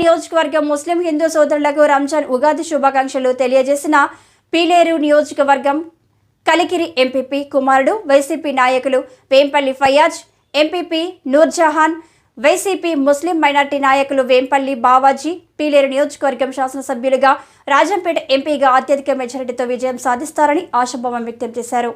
నియోజకవర్గం ముస్లిం హిందూ సోదరులకు రంజాన్ ఉగాది శుభాకాంక్షలు తెలియజేసిన పీలేరు నియోజకవర్గం కలికిరి ఎంపీపీ కుమారుడు వైసీపీ నాయకులు Vempalli Fayaz MPP Noorjahan YCP Muslim minority నాయకులు వేంపల్లి బావాజీ పీలేరు నియోజకవర్గం శాసనసభ్యులుగా రాజంపేట ఎంపీగా అత్యధిక మెజారిటీతో విజయం సాధిస్తారని ఆశాభావం వ్యక్తం చేశారు.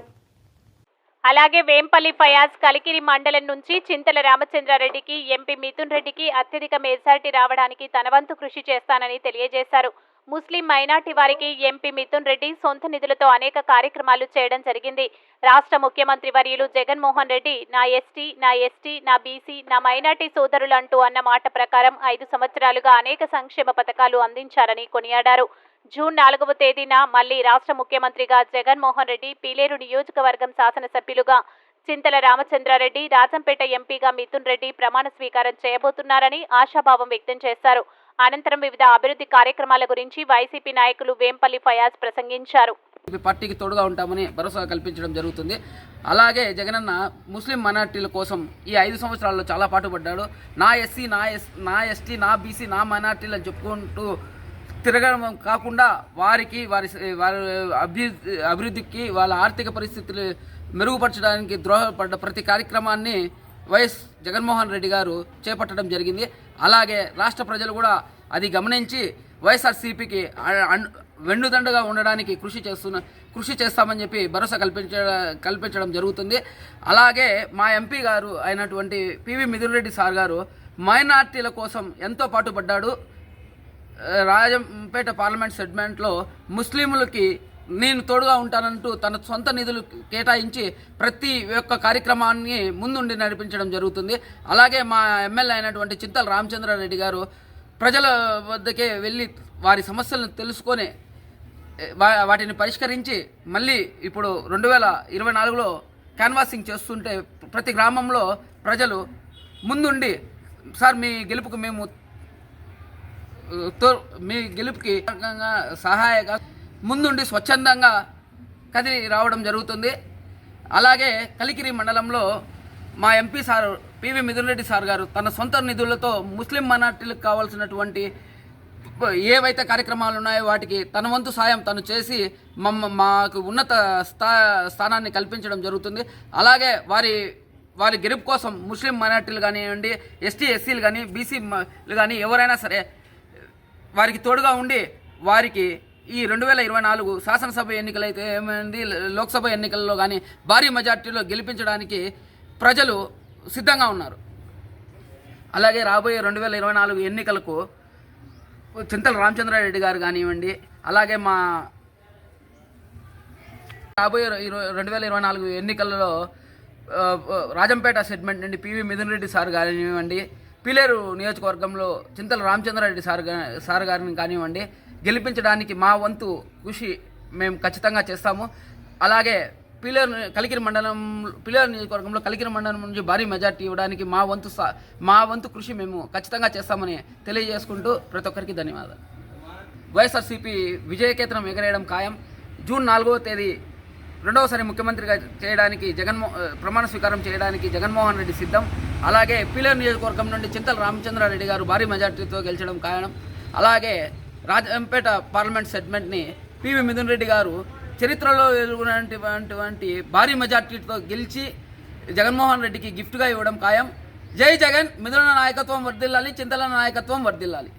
అలాగే వేంపల్లి ఫయాజ్ కలికిరి మండలం నుంచి చింతల రామచంద్రారెడ్డికి ఎంపీ మిథున్ రెడ్డికి అత్యధిక మెజార్టీ రావడానికి తన వంతు కృషి చేస్తానని తెలియజేశారు. ముస్లిం మైనార్టీ వారికి ఎంపీ మిథున్ రెడ్డి సొంత నిధులతో అనేక కార్యక్రమాలు చేయడం జరిగింది. రాష్ట్ర ముఖ్యమంత్రి వర్యులు జగన్మోహన్ రెడ్డి నా ఎస్టీ నా ఎస్టీ నా బీసీ నా మైనార్టీ సోదరులు అంటూ అన్న మాట ప్రకారం ఐదు సంవత్సరాలుగా అనేక సంక్షేమ పథకాలు అందించారని కొనియాడారు. జూన్ నాలుగవ తేదీన మళ్ళీ రాష్ట్ర ముఖ్యమంత్రిగా జగన్మోహన్ రెడ్డి పీలేరు నియోజకవర్గం శాసనసభ్యులుగా చింతల రామచంద్రారెడ్డి రాజంపేట ఎంపీగా మిథున్ రెడ్డి ప్రమాణ స్వీకారం చేయబోతున్నారని ఆశాభావం వ్యక్తం చేశారు. అనంతరం వివిధ అభివృద్ధి కార్యక్రమాల గురించి వైసీపీ నాయకులు వేంపల్లి ఫయాజ్ ప్రసంగించారు. పార్టీకి తోడుగా ఉంటామని భరోసా కల్పించడం జరుగుతుంది. అలాగే జగనన్న ముస్లిం మైనార్టీల కోసం ఈ ఐదు సంవత్సరాల్లో చాలా పాటుపడ్డాడు. నా ఎస్సీ నా ఎస్ నా ఎస్టీ నా బీసీ నా మైనార్టీలు చెప్పుకుంటూ తిరగడం కాకుండా వారికి వారి వారి అభివృద్ధి అభివృద్ధికి వాళ్ళ ఆర్థిక పరిస్థితులు మెరుగుపరచడానికి ద్రోహపడ్డ ప్రతి కార్యక్రమాన్ని వైఎస్ జగన్మోహన్ రెడ్డి గారు చేపట్టడం జరిగింది. అలాగే రాష్ట్ర ప్రజలు కూడా అది గమనించి వైఎస్ఆర్సీపీకి వెన్నుదండగా ఉండడానికి కృషి చేస్తున్న కృషి చేస్తామని చెప్పి భరోసా కల్పించ కల్పించడం జరుగుతుంది. అలాగే మా ఎంపీ గారు అయినటువంటి పివి మిథున్ రెడ్డి సార్ గారు మైనార్టీల కోసం ఎంతో పాటుపడ్డాడు. రాజంపేట పార్లమెంట్ సెగ్మెంట్లో ముస్లింలకి నేను తోడుగా ఉంటానంటూ తన సొంత నిధులు కేటాయించి ప్రతి ఒక్క కార్యక్రమాన్ని ముందుండి నడిపించడం జరుగుతుంది. అలాగే మా ఎమ్మెల్యే అయినటువంటి చింతల రామచంద్రారెడ్డి గారు ప్రజల వద్దకే వెళ్ళి వారి సమస్యలను తెలుసుకొని వా- వాటిని పరిష్కరించి మళ్ళీ ఇప్పుడు రెండు వేల ఇరవై నాలుగులో క్యాన్వాసింగ్ చేస్తుంటే ప్రతి గ్రామంలో ప్రజలు ముందుండి సార్ మీ గెలుపుకు మేము మీ గెలుపుకి సహాయక ముందుండి స్వచ్ఛందంగా కదిలి రావడం జరుగుతుంది. అలాగే కలికిరి మండలంలో మా MP sir PV Mithun Reddy sir గారు తన సొంత నిధులతో ముస్లిం మైనార్టీలకు కావాల్సినటువంటి ఏవైతే కార్యక్రమాలు ఉన్నాయో వాటికి తన వంతు సాయం తను చేసి మమ్మ మాకు ఉన్నత స్థా స్థానాన్ని కల్పించడం జరుగుతుంది. అలాగే వారి వారి గెలుపు కోసం ముస్లిం మైనార్టీలు కానివ్వండి ఎస్టీ ఎస్సీలు కానీ బీసీలు కానీ ఎవరైనా సరే వారికి తోడుగా ఉండి వారికి ఈ రెండు వేల ఇరవై నాలుగు శాసనసభ ఎన్నికలైతే ఏమైంది? లోక్సభ ఎన్నికల్లో కానీ భారీ మెజార్టీలో గెలిపించడానికి ప్రజలు సిద్ధంగా ఉన్నారు. అలాగే రాబోయే రెండు వేల ఇరవై నాలుగు ఎన్నికలకు చింతల రామచంద్రారెడ్డి గారు కానివ్వండి అలాగే మా రాబోయే ఇరవై రెండు వేల ఇరవై నాలుగు ఎన్నికలలో రాజంపేట సెగ్మెంట్ నుండి పివి మిథున్ రెడ్డి సార్ కానివ్వండి పీలేరు నియోజకవర్గంలో చింతల రామచంద్రారెడ్డి సార్ సార్ గారిని కానివ్వండి గెలిపించడానికి మా వంతు కృషి మేము ఖచ్చితంగా చేస్తాము. అలాగే పిల్లర్ కలికిరి మండలం పిల్లర్ నియోజకవర్గంలో కలికిరి మండలం నుంచి భారీ మెజార్టీ ఇవ్వడానికి మా వంతు సా- మా వంతు కృషి మేము ఖచ్చితంగా చేస్తామని తెలియజేసుకుంటూ ప్రతి ఒక్కరికి ధన్యవాదాలు. వైఎస్ఆర్సీపీ విజయకేతనం ఎగరేయడం ఖాయం. జూన్ నాలుగవ తేదీ రెండవసారి ముఖ్యమంత్రిగా చేయడానికి జగన్మో ప్రమాణ స్వీకారం చేయడానికి జగన్మోహన్ రెడ్డి సిద్ధం. అలాగే పిల్లర్ నియోజకవర్గం నుండి చింతల రామచంద్రారెడ్డి గారు భారీ మెజార్టీతో గెలిచడం ఖాయం అలాగే రాజంపేట పార్లమెంట్ సెగ్మెంట్ని పివి మిథున్ రెడ్డి గారు చరిత్రలో ఎదుగునటువంటి భారీ మెజార్టీతో గెలిచి జగన్మోహన్ రెడ్డికి గిఫ్ట్గా ఇవ్వడం ఖాయం. జై జగన్ మిథున నాయకత్వం వర్ధిల్లాలి చింతల నాయకత్వం వర్ధిల్లాలి.